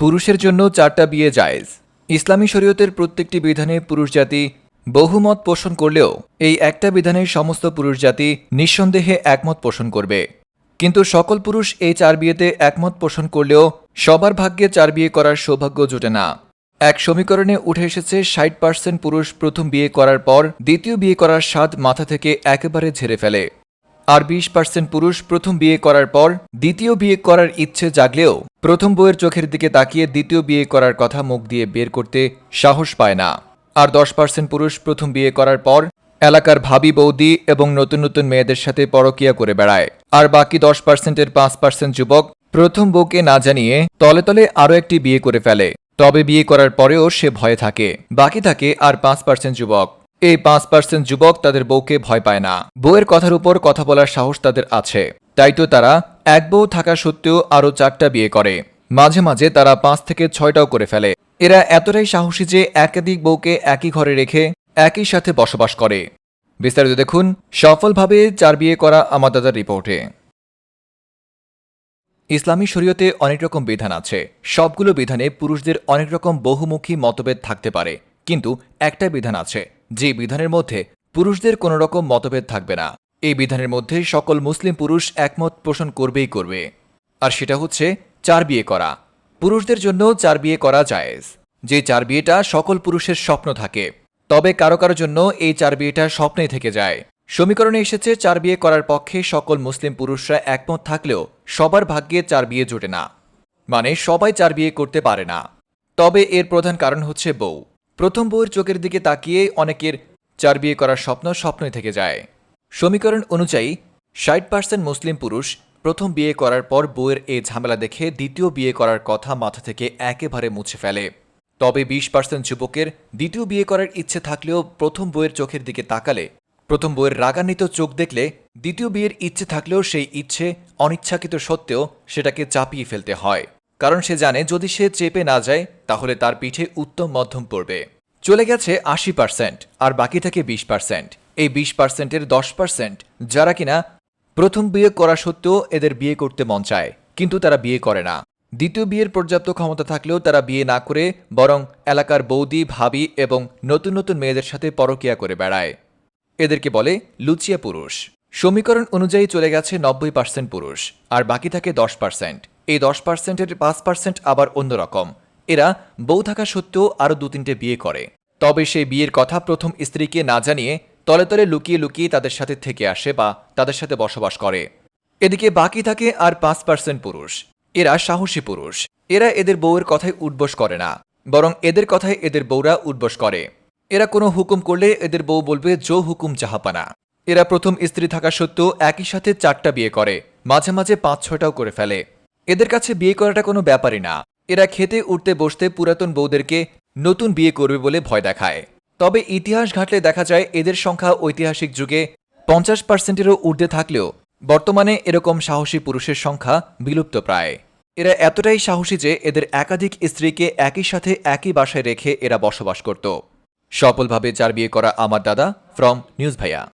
পুরুষের জন্য চারটা বিয়ে জায়েজ। ইসলামী শরীয়তের প্রত্যেকটি বিধানে পুরুষ জাতি বহুমত পোষণ করলেও এই একটা বিধানে সমস্ত পুরুষ জাতি নিঃসন্দেহে একমত পোষণ করবে। কিন্তু সকল পুরুষ এই চার বিয়েতে একমত পোষণ করলেও সবার ভাগ্যে চার বিয়ে করার সৌভাগ্য জোটে না। এক সমীকরণে উঠে এসেছে ষাট পার্সেন্ট পুরুষ প্রথম বিয়ে করার পর দ্বিতীয় বিয়ে করার স্বাদ মাথা থেকে একেবারে ঝেড়ে ফেলে। আর বিশ পার্সেন্ট পুরুষ প্রথম বিয়ে করার পর দ্বিতীয় বিয়ে করার ইচ্ছে জাগলেও প্রথম বইয়ের চোখের দিকে তাকিয়ে দ্বিতীয় বিয়ে করার কথা মুখ দিয়ে বের করতে সাহস পায় না। আর দশ পার্সেন্ট পুরুষ প্রথম বিয়ে করার পর এলাকার ভাবি বৌদি এবং নতুন নতুন মেয়েদের সাথে পরকিয়া করে বেড়ায়। আর বাকি দশ পার্সেন্টের পাঁচ পার্সেন্ট যুবক প্রথম বউকে না জানিয়ে তলে তলে আরও একটি বিয়ে করে ফেলে। তবে বিয়ে করার পরেও সে ভয়ে থাকে। বাকি থাকে আর পাঁচ পার্সেন্ট যুবক। এই পাঁচ পার্সেন্ট যুবক তাদের বউকে ভয় পায় না। বউয়ের কথার উপর কথা বলার সাহস তাদের আছে। তাই তো তারা এক বউ থাকা সত্ত্বেও আরও চারটা বিয়ে করে। মাঝে মাঝে তারা পাঁচ থেকে ছয়টাও করে ফেলে। এরা এতটাই সাহসী যে একাধিক বউকে একই ঘরে রেখে একই সাথে বসবাস করে। বিস্তারিত দেখুন সফলভাবে চার বিয়ে করা আমার দাদার রিপোর্টে। ইসলামী শরীয়তে অনেক রকম বিধান আছে। সবগুলো বিধানে পুরুষদের অনেক রকম বহুমুখী মতভেদ থাকতে পারে। কিন্তু একটা বিধান আছে। যে বিধানের মধ্যে পুরুষদের কোনো রকম মতভেদ থাকবে না। এই বিধানের মধ্যে সকল মুসলিম পুরুষ একমত পোষণ করবেই করবে। আর সেটা হচ্ছে চার বিয়ে করা। পুরুষদের জন্য চার বিয়ে করা জায়েজ। যে চার বিয়েটা সকল পুরুষের স্বপ্ন থাকে, তবে কারও কারও জন্য এই চার বিয়েটা স্বপ্নেই থেকে যায়। সমীকরণে এসেছে, চার বিয়ে করার পক্ষে সকল মুসলিম পুরুষরা একমত থাকলেও সবার ভাগ্যে চার বিয়ে জোটে না। মানে সবাই চার বিয়ে করতে পারে না। তবে এর প্রধান কারণ হচ্ছে বউ। প্রথম বউয়ের চোখের দিকে তাকিয়ে অনেকের চার বিয়ে করার স্বপ্ন স্বপ্নই থেকে যায়। সমীকরণ অনুযায়ী, ষাট পার্সেন্ট মুসলিম পুরুষ প্রথম বিয়ে করার পর বউয়ের এই ঝামেলা দেখে দ্বিতীয় বিয়ে করার কথা মাথা থেকে একেবারে মুছে ফেলে। তবে বিশ পার্সেন্ট যুবকের দ্বিতীয় বিয়ে করার ইচ্ছে থাকলেও প্রথম বইয়ের চোখের দিকে তাকালে, প্রথম বইয়ের রাগান্বিত চোখ দেখলে দ্বিতীয় বিয়ের ইচ্ছে থাকলেও সেই ইচ্ছে অনিচ্ছাকৃত সত্ত্বেও সেটাকে চাপিয়ে ফেলতে হয়। কারণ সে জানে যদি সে চেপে না যায়, তাহলে তার পিঠে উত্তম মধ্যম পড়বে। চলে গেছে আশি পার্সেন্ট আর বাকি থাকে বিশ পার্সেন্ট এই বিশ পার্সেন্টের দশ পার্সেন্ট যারা কিনা প্রথম বিয়ে করা সত্ত্বেও এদের বিয়ে করতে মন চায়, কিন্তু তারা বিয়ে করে না। দ্বিতীয় বিয়ের পর্যাপ্ত ক্ষমতা থাকলেও তারা বিয়ে না করে বরং এলাকার বৌদি, ভাবি এবং নতুন নতুন মেয়েদের সাথে পরকিয়া করে বেড়ায়। এদেরকে বলে লুচিয়া পুরুষ। সমীকরণ অনুযায়ী চলে গেছে নব্বই পার্সেন্ট পুরুষ আর বাকি থাকে দশ পার্সেন্ট এই দশ পার্সেন্টের পাঁচ পার্সেন্ট আবার অন্যরকম। এরা বউ থাকা সত্ত্বেও আরও দু তিনটে বিয়ে করে। তবে সেই বিয়ের কথা প্রথম স্ত্রীকে না জানিয়ে তলে তলে লুকিয়ে লুকিয়ে তাদের সাথে থেকে আসে বা তাদের সাথে বসবাস করে। এদিকে বাকি থাকে আর পাঁচ পার্সেন্ট পুরুষ। এরা সাহসী পুরুষ। এরা এদের বউয়ের কথায় উঠবস করে না, বরং এদের কথায় এদের বউরা উঠবস করে। এরা কোনো হুকুম করলে এদের বউ বলবে জো হুকুম জাহাপানা। এরা প্রথম স্ত্রী থাকা সত্ত্বেও একই সাথে চারটা বিয়ে করে, মাঝে মাঝে পাঁচ ছয়টাও করে ফেলে। এদের কাছে বিয়ে করাটা কোনো ব্যাপারই না। এরা খেতে, উঠতে, বসতে পুরাতন বউদেরকে নতুন বিয়ে করবে বলে ভয় দেখায়। তবে ইতিহাস ঘাটলে দেখা যায় এদের সংখ্যা ঐতিহাসিক যুগে পঞ্চাশ পার্সেন্টেরও ঊর্ধ্বে থাকলেও বর্তমানে এরকম সাহসী পুরুষের সংখ্যা বিলুপ্ত প্রায়। এরা এতটাই সাহসী যে এদের একাধিক স্ত্রীকে একই সাথে একই বাসায় রেখে এরা বসবাস করত। সফলভাবে যার বিয়ে করা আমার দাদা, ফ্রম নিউজ ভাইয়া।